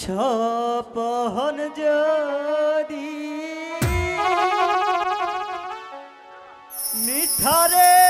স্বপন যদি নিঠারে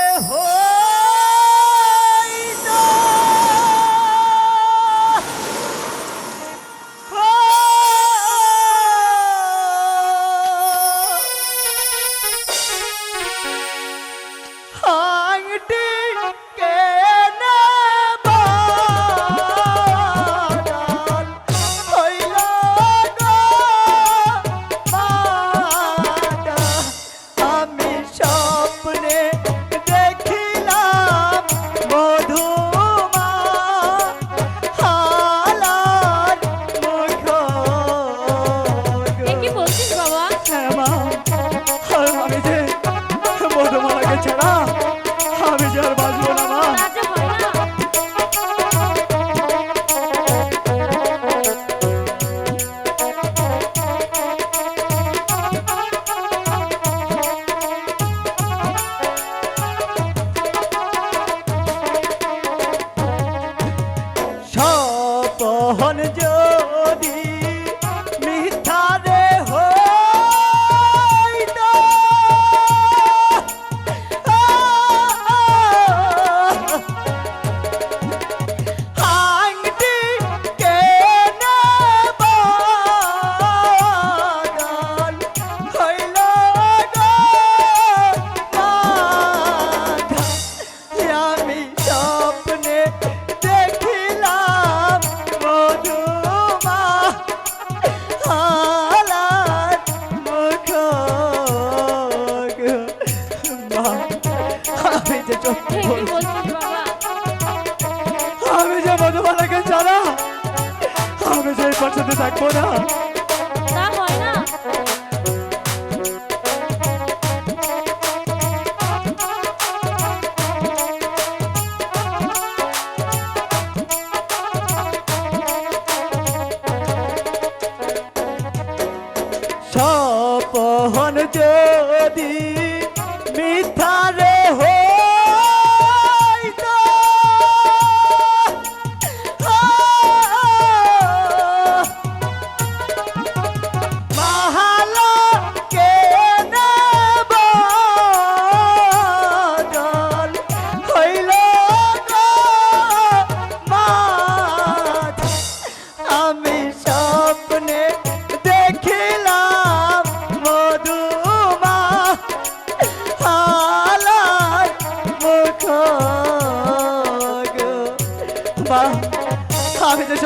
ভুল আমি যে মধুবালাকে ছাড়া আমি যে পছন্দে থাকব না।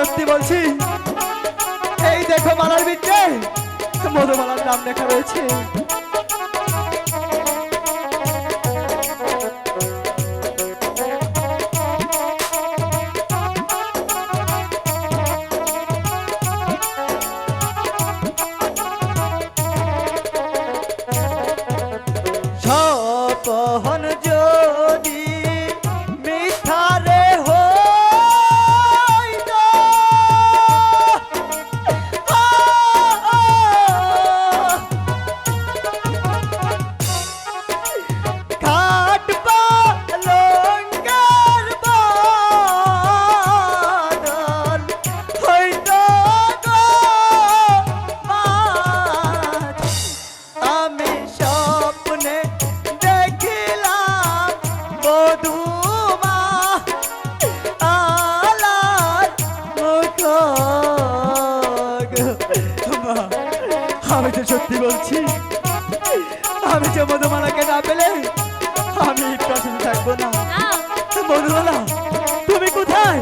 সত্যি বলছি এই দেখো মালার বিদ্যে মধুমালার নাম লেখা রয়েছে। সপহন যে আমি তো সত্যি বলছি আমি যে মধুমালাকে না পেলে আমি প্রাসাদে থাকব না। মধুমালা তুমি কোথায়?